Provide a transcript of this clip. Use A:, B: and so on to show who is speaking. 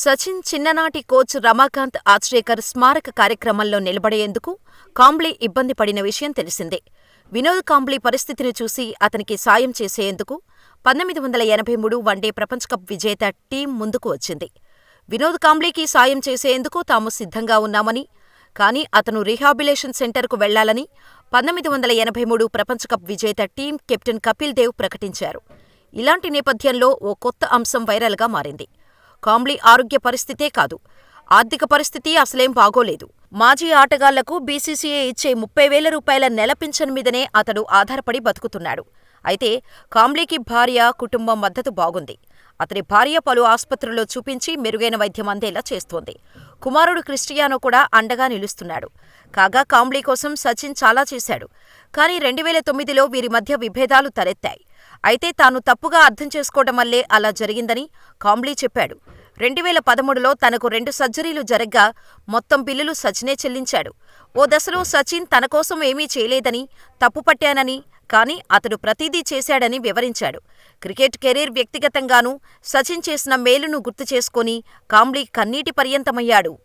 A: సచిన్ చిన్ననాటి కోచ్ రమాకాంత్ ఆచ్రేకర్ స్మారక కార్యక్రమంలో నిలబడేందుకు కాంబ్లీ ఇబ్బంది పడిన విషయం తెలిసిందే. వినోద్ కాంబ్లీ పరిస్థితిని చూసి అతనికి సాయం చేసేందుకు పంతొమ్మిది వందల ఎనభై మూడు వన్డే ప్రపంచకప్ విజేత టీం ముందుకు వచ్చింది. వినోద్ కాంబ్లీకి సాయం చేసేందుకు తాము సిద్ధంగా ఉన్నామని, కానీ అతను రీహాబిలిటేషన్ సెంటర్కు వెళ్ళాలని పంతొమ్మిది వందల ఎనభై మూడు ప్రపంచకప్ విజేత టీం కెప్టెన్ కపిల్ దేవ్ ప్రకటించారు. ఇలాంటి నేపథ్యంలో ఓ కొత్త అంశం వైరల్గా మారింది. కాంబ్లీ ఆరోగ్య పరిస్థితే కాదు, ఆర్థిక పరిస్థితి అసలేం బాగోలేదు. మాజీ ఆటగాళ్ళకు బీసీసీఐ ఇచ్చే ముప్పై వేల రూపాయల నెల పింఛన్ మీదనే అతడు ఆధారపడి బతుకుతున్నాడు. అయితే కాంబ్లీకి భార్య, కుటుంబం మద్దతు బాగుంది. అతని భార్య పలు ఆస్పత్రుల్లో చూపించి మెరుగైన వైద్యం అందేలా చేస్తోంది. కుమారుడు క్రిస్టియానో కూడా అండగా నిలుస్తున్నాడు. కాగా కాంబ్లీ కోసం సచిన్ చాలా చేశాడు. కానీ రెండువేల తొమ్మిదిలో వీరి మధ్య విభేదాలు తలెత్తాయి. అయితే తాను తప్పుగా అర్థం చేసుకోవడం వల్లే అలా జరిగిందని కాంబ్లీ చెప్పాడు. రెండువేల పదమూడులో తనకు రెండు సర్జరీలు జరగ్గా మొత్తం బిల్లులు సచినే చెల్లించాడు. ఓ దశలో సచిన్ తన కోసం ఏమీ చేయలేదని, తప్పుపట్టానని, కానీ అతడు ప్రతిదీ చేశాడని వివరించాడు. క్రికెట్ కెరీర్ వ్యక్తిగతంగానూ సచిన్ చేసిన మేలును గుర్తు చేసుకుని కాంబ్లీ కన్నీటి పర్యంతమయ్యాడు.